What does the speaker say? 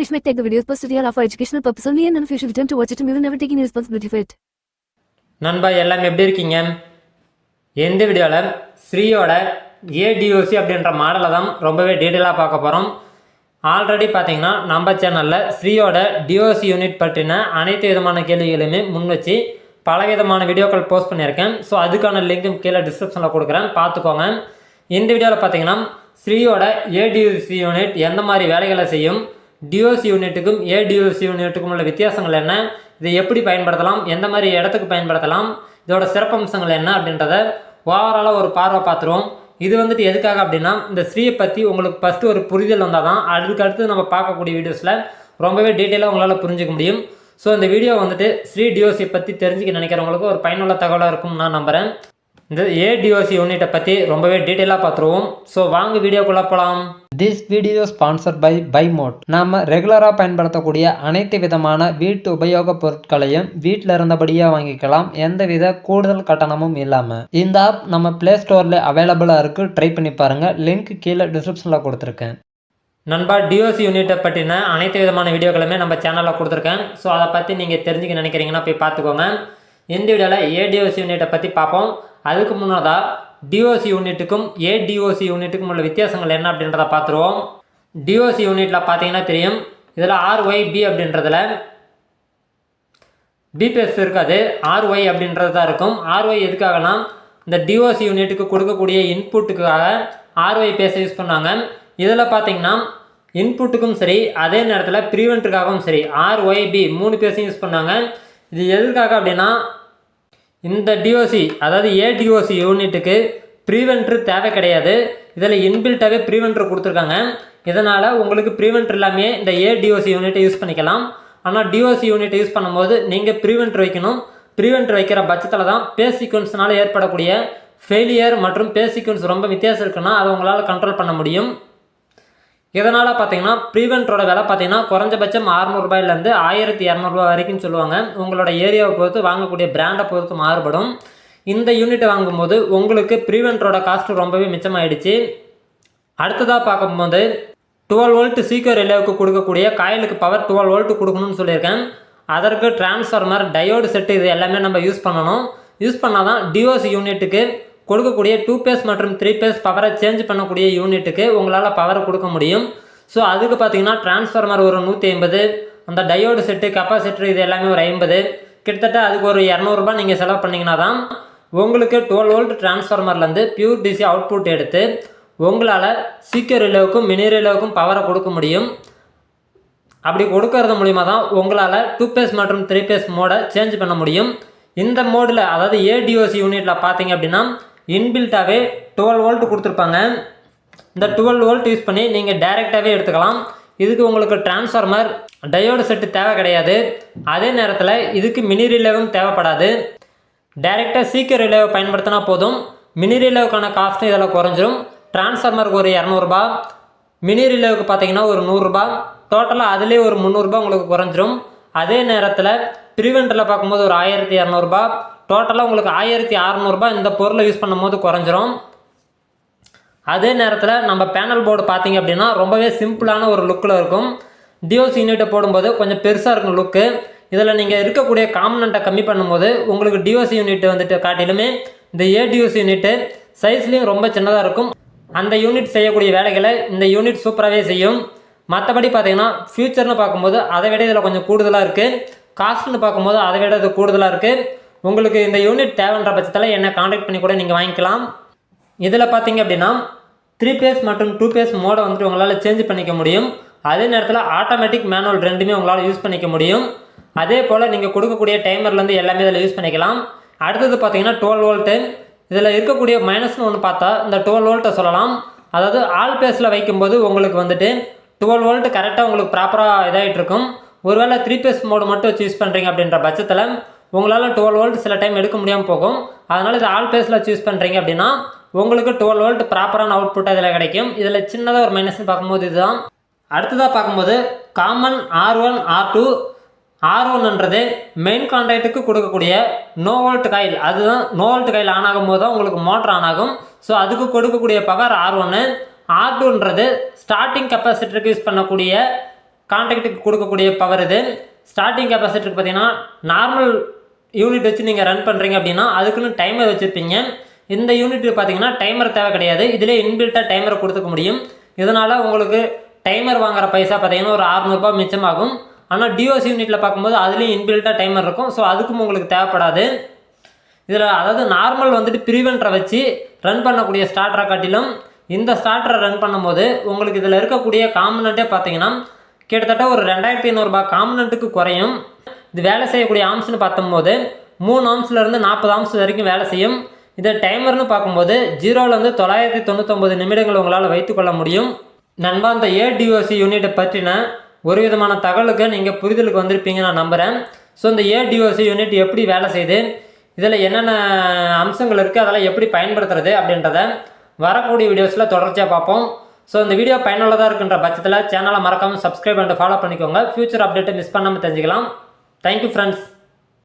Please make take the videos posted here for educational purpose only and in you should to watch it, you will never take any responsibility for it. நண்பா எல்லாம் எப்படி இருக்கீங்க? எந்த வீடியோவில் ஸ்ரீயோட ஏடிஓசி அப்படின்ற மாடலை தான் ரொம்பவே டீட்டெயிலாக பார்க்க போகிறோம் ஆல்ரெடி பார்த்தீங்கன்னா நம்ம சேனலில் ஸ்ரீயோட டிஓசி யூனிட் பற்றின அனைத்து விதமான கேள்விகளையுமே முன் வச்சு பல விதமான வீடியோக்கள் போஸ்ட் பண்ணியிருக்கேன். ஸோ அதுக்கான லிங்க்கும் கீழே டிஸ்கிரிப்ஷனில் கொடுக்குறேன். பார்த்துக்கோங்க. இந்த வீடியோவில் பார்த்தீங்கன்னா ஸ்ரீயோட ஏடிஓசி யூனிட் எந்த மாதிரி வேலைகளை செய்யும் டிஓசி யூனிட்டுக்கும் ஏடிஓசி யூனிட்டுக்கும் உள்ள வித்தியாசங்கள் என்ன? இதை எப்படி பயன்படுத்தலாம்? எந்த மாதிரி இடத்துக்கு பயன்படுத்தலாம்? இதோட சிறப்பம்சங்கள் என்ன அப்படின்றத ஓவராலாக ஒரு பார்வை பார்த்துருவோம். இது வந்துட்டு எதுக்காக அப்படின்னா இந்த ஸ்ரீயை பற்றி உங்களுக்கு ஃபஸ்ட்டு ஒரு புரிதல் வந்தால் தான் அதுக்கு அடுத்து நம்ம பார்க்கக்கூடிய வீடியோஸில் ரொம்பவே டீட்டெயிலாக உங்களால் புரிஞ்சுக்க முடியும். ஸோ இந்த வீடியோ வந்துட்டு ஸ்ரீ டிஓசி பற்றி தெரிஞ்சுக்க நினைக்கிறவங்களுக்கு ஒரு பயனுள்ள தகவலாக இருக்கும் நான் நம்புகிறேன் இந்த ஏடிஓசி யூனிட்டை பற்றி ரொம்பவே டீட்டெயிலாக பார்த்துருவோம். ஸோ வாங்க வீடியோக்குள்ளே போகலாம் this video sponsor by by mode நாம ரெகுலராக பயன்படுத்தக்கூடிய அனைத்து விதமான வீட்டு உபயோகப் பொருட்களையும் வீட்டில் இருந்தபடியே வாங்கிக்கலாம். எந்தவித கூடுதல் கட்டணமும் இல்லாமல் இந்த ஆப் நம்ம ப்ளே ஸ்டோரில் அவைலபிளாக இருக்குது ட்ரை பண்ணி பாருங்கள் லிங்க் கீழே டிஸ்கிரிப்ஷனில் கொடுத்துருக்கேன். நண்பா டிஓசி யூனிட்டை பற்றின அனைத்து விதமான வீடியோக்களுமே நம்ம சேனலில் கொடுத்துருக்கேன். ஸோ அதை பற்றி நீங்கள் தெரிஞ்சுக்க நினைக்கிறீங்கன்னா போய் பார்த்துக்கோங்க. இந்த வீடியோவில் ஏடிஓசி யூனிட்டை பற்றி பார்ப்போம். அதுக்கு முன்னதாக டிஓசி யூனிட்டுக்கும் ஏடிஓசி யூனிட்டுக்கும் உள்ள வித்தியாசங்கள் என்ன அப்படின்றத பார்த்துருவோம். டிஓசி யூனிட்டில் பார்த்தீங்கன்னா தெரியும். இதில் ஆர்ஒய்பி அப்படின்றதுல பிபிஎஸ் இருக்காது. ஆர்ஒய் அப்படின்றது தான் இருக்கும். ஆர்ஒய் எதுக்காகனா இந்த டிஓசி யூனிட்டுக்கு கொடுக்கக்கூடிய இன்புட்டுக்காக ஆர்ஒய் பேச யூஸ் பண்ணாங்க. இதில் பார்த்தீங்கன்னா இன்புட்டுக்கும் சரி அதே நேரத்தில் ப்ரீவெண்ட்டுக்காகவும் சரி ஆர்ஒய்பி மூணு பேஸையும் யூஸ் பண்ணாங்க. இது எதுக்காக அப்படின்னா இந்த டிஓசி அதாவது ஏடிஓசி யூனிட்டுக்கு ப்ரீவென்ட்ரு தேவை கிடையாது. இதில் இன்பில்ட்டாகவே ப்ரீவென்ட்ரு கொடுத்துருக்காங்க. இதனால் உங்களுக்கு ப்ரீவென்ட்ரு இல்லாமே இந்த ஏடிஓசி யூனிட்டை யூஸ் பண்ணிக்கலாம். ஆனால் டிஓசி யூனிட்டை யூஸ் பண்ணும்போது நீங்கள் ப்ரீவென்ட்ரு வைக்கணும். ப்ரீவென்ட்ரு வைக்கிற பட்சத்தில் தான் பேஸ் சீக்வன்ஸ்னால் ஏற்படக்கூடிய ஃபெயிலியர் மற்றும் பேஸ் சீக்வன்ஸ் ரொம்ப வித்தியாசம் இருக்குன்னா அதை உங்களால் கண்ட்ரோல் பண்ண முடியும். இதனால் பார்த்தீங்கன்னா ப்ரீவெண்ட்டோட விலை பார்த்தீங்கன்னா குறைஞ்சபட்சம் அறநூறுபாயிலேருந்து ஆயிரத்தி இரநூறுபா வரைக்கும் சொல்லுவாங்க. உங்களோட ஏரியாவை பொறுத்து வாங்கக்கூடிய பிராண்டை பொறுத்து மாறுபடும். இந்த யூனிட்டை வாங்கும்போது உங்களுக்கு ப்ரீவென்ட்டோட காஸ்ட் ரொம்பவே மிச்சமாயிடுச்சு. அடுத்ததாக பார்க்கும்போது டுவெல் வோல்ட் சீக்கிரம் ரிலேவுக்கு கொடுக்கக்கூடிய காயிலுக்கு பவர் டுவெல் வோல்ட் கொடுக்கணும்னு சொல்லியிருக்கேன். அதற்கு டிரான்ஸ்ஃபார்மர் டயோடு செட்டு இது எல்லாமே நம்ம யூஸ் பண்ணணும். யூஸ் பண்ணால் தான் டிஓசி யூனிட்டுக்கு கொடுக்கக்கூடிய டூ பேஸ் மற்றும் த்ரீ பேஸ் பவரை சேஞ்ச் பண்ணக்கூடிய யூனிட்டுக்கு உங்களால் பவர் கொடுக்க முடியும். ஸோ அதுக்கு பார்த்தீங்கன்னா டிரான்ஸ்ஃபார்மர் ஒரு நூற்றி ஐம்பது அந்த டயோடு செட்டு கெப்பாசிட்டர் இது எல்லாமே ஒரு ஐம்பது. கிட்டத்தட்ட அதுக்கு ஒரு இரநூறுபா நீங்கள் செலவு பண்ணிங்கன்னா தான் உங்களுக்கு டுவெல் வோல்ட் டிரான்ஸ்ஃபார்மர்லேருந்து பியூர் டிசி அவுட்புட் எடுத்து உங்களால் சீக்கிரம் ரிலேவுக்கும் மினி ரிலேவுக்கும் பவரை கொடுக்க முடியும். அப்படி கொடுக்கறது மூலிமா தான் உங்களால் டூ பேஸ் மற்றும் த்ரீ பேஸ் மோடை சேஞ்ச் பண்ண முடியும். இந்த மோடில் அதாவது ஏடிஓசி யூனிட்டில் பார்த்தீங்க அப்படின்னா இன்பில்ட்டாகவே டுவெல் வோல்ட் கொடுத்துருப்பாங்க. இந்த டுவெல் வோல்ட் யூஸ் பண்ணி நீங்கள் டைரெக்டாகவே எடுத்துக்கலாம். இதுக்கு உங்களுக்கு டிரான்ஸ்ஃபார்மர் டயோடு செட்டு தேவை கிடையாது. அதே நேரத்தில் இதுக்கு மினி ரிலேவும் தேவைப்படாது. டைரெக்டாக சீக்கிரம் ரிலேவை பயன்படுத்தினா போதும். மினி ரிலேவுக்கான காஸ்ட்டும் இதில் குறைஞ்சிரும். டிரான்ஸ்ஃபார்மருக்கு ஒரு இரநூறுபா. மினி ரிலேவுக்கு பார்த்தீங்கன்னா ஒரு நூறுரூபா டோட்டலாக அதுலேயே ஒரு முந்நூறுரூபா உங்களுக்கு குறைஞ்சிரும். அதே நேரத்தில் ப்ரிவென்டரில் பார்க்கும்போது ஒரு ஆயிரத்தி இரநூறுபா டோட்டலாக உங்களுக்கு ஆயிரத்தி அறநூறுபா இந்த பொருளை யூஸ் பண்ணும்போது குறைஞ்சிரும். அதே நேரத்தில் நம்ம பேனல் போர்டு பார்த்தீங்க அப்படின்னா ரொம்பவே சிம்பிளான ஒரு லுக்கில் இருக்கும். டிஓசி யூனிட்டை போடும்போது கொஞ்சம் பெருசாக இருக்கும் லுக்கு இதில் நீங்கள் இருக்கக்கூடிய காம்பனண்ட்டை கம்மி பண்ணும்போது உங்களுக்கு டிஓசி யூனிட் வந்துட்டு காட்டிலுமே இந்த ஏடிஓசி யூனிட்டு சைஸ்லேயும் ரொம்ப சின்னதாக இருக்கும். அந்த யூனிட் செய்யக்கூடிய வேலைகளை இந்த யூனிட் சூப்பராகவே செய்யும். மற்றபடி பார்த்தீங்கன்னா ஃப்யூச்சர்னு பார்க்கும்போது அதை விட இதில் கொஞ்சம் கூடுதலாக இருக்குது காஸ்ட்னு பார்க்கும்போது அதை விட அது கூடுதலாக இருக்குது உங்களுக்கு இந்த யூனிட் தேவைன்ற பட்சத்தில் என்னை காண்டாக்ட் பண்ணி கூட நீங்கள் வாங்கிக்கலாம். இதில் பார்த்தீங்க அப்படின்னா த்ரீ பேஸ் மற்றும் டூ பேஸ் மோடை வந்துட்டு உங்களால் சேஞ்ச் பண்ணிக்க முடியும். அதே நேரத்தில் ஆட்டோமேட்டிக் மேனுவல் ரெண்டுமே உங்களால் யூஸ் பண்ணிக்க முடியும். அதே போல் நீங்கள் கொடுக்கக்கூடிய டைமர்லேருந்து எல்லாமே இதில் யூஸ் பண்ணிக்கலாம். அடுத்தது பார்த்தீங்கன்னா டுவெல் வோல்ட்டு இதில் இருக்கக்கூடிய மைனஸ்னு ஒன்று பார்த்தா இந்த டுவெல் வோல்ட்டை சொல்லலாம். அதாவது ஆல் பேஸில் வைக்கும்போது உங்களுக்கு வந்துட்டு டுவெல் வோல்ட் கரெக்டாக உங்களுக்கு ப்ராப்பராக இதாகிட்டு இருக்கும் ஒருவேளை த்ரீ பேஸ் மோடு மட்டும் வச்சு யூஸ் பண்ணுறீங்க அப்படின்ற பட்சத்தில் உங்களால் டுவெல் வோல்ட் சில டைம் எடுக்க முடியாமல் போகும். அதனால் இது ஆல் பேஸில் சூஸ் பண்ணுறீங்க அப்படின்னா உங்களுக்கு டுவெல் வோல்ட் ப்ராப்பரான அவுட்புட் இதில் கிடைக்கும். இதில் சின்னதாக ஒரு மைனஸ்னு பார்க்கும்போது இதுதான். அடுத்ததாக பார்க்கும்போது common R one R two R ஒன்ன்றது main கான்டாக்ட்டுக்கு கொடுக்கக்கூடிய நோ வோல்ட் காயில் அதுதான் நோ வோல்ட் காயில் ஆன் ஆகும்போது தான் உங்களுக்கு மோட்டர் ஆன் ஆகும். ஸோ அதுக்கு கொடுக்கக்கூடிய பவர் ஆர் ஒன்று ஆர் டூன்றது ஸ்டார்டிங் கெப்பாசிட்டருக்கு யூஸ் பண்ணக்கூடிய கான்டாக்ட்டுக்கு கொடுக்கக்கூடிய பவர் இது. ஸ்டார்டிங் கெப்பாசிட்டிக்கு பார்த்தீங்கன்னா நார்மல் யூனிட் வச்சு நீங்கள் ரன் பண்ணுறீங்க அப்படின்னா அதுக்குன்னு டைமர் வச்சுருப்பீங்க. இந்த யூனிட் பார்த்தீங்கன்னா டைமர் தேவை கிடையாது. இதிலே இன்பில்ட்டாக டைமரை கொடுத்துக்க முடியும். இதனால் உங்களுக்கு டைமர் வாங்குற பைசா பார்த்தீங்கன்னா ஒரு அறநூறுபா மிச்சமாகும். ஆனால் டிஓசி யூனிட்டில் பார்க்கும்போது அதுலேயும் இன்பில்ட்டாக டைமர் இருக்கும். ஸோ அதுக்கும் உங்களுக்கு தேவைப்படாது. இதில் அதாவது நார்மல் வந்துட்டு ப்ரீவென்டரை வச்சு ரன் பண்ணக்கூடிய ஸ்டார்டரை காட்டிலும் இந்த ஸ்டார்டரை ரன் பண்ணும்போது உங்களுக்கு இதில் இருக்கக்கூடிய காம்பனண்ட்டே பார்த்தீங்கன்னா கிட்டத்தட்ட ஒரு ரெண்டாயிரத்தி ஐநூறுரூபா காம்பனண்ட்டுக்கு குறையும். இது வேலை செய்யக்கூடிய ஆம்ஸ்னு பார்த்தம்போது மூணு ஆம்ஸ்லேருந்து நாற்பது ஆம்ஸ் வரைக்கும் வேலை செய்யும். இதை டைமர்னு பார்க்கும்போது ஜீரோலேருந்து தொள்ளாயிரத்தி தொண்ணூத்தொம்பது நிமிடங்கள் உங்களால் வைத்துக்கொள்ள முடியும். நண்பா அந்த ஏடிஓசி யூனிட்டை பற்றின ஒரு விதமான தகவலுக்கு நீங்கள் புரிதலுக்கு வந்திருப்பீங்க நான் நம்புகிறேன் ஸோ இந்த ஏடிஓசி யூனிட் எப்படி வேலை செய்யுது இதில் என்னென்ன அம்சங்கள் இருக்குது அதெல்லாம் எப்படி பயன்படுத்துறது அப்படின்றத வரக்கூடிய வீடியோஸில் தொடர்ச்சியாக பார்ப்போம். ஸோ இந்த வீடியோ பயனுள்ளதாக இருக்குன்ற பட்சத்தில் சேனலை மறக்காமல் சப்ஸ்கிரைப் பண்ணிட்டு ஃபாலோ பண்ணிக்கோங்க. ஃபியூச்சர் அப்டேட்டை மிஸ் பண்ணாமல் தெரிஞ்சுக்கலாம். Thank you friends